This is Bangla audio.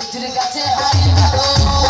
খেজুর গাছে হাড়ি ধরো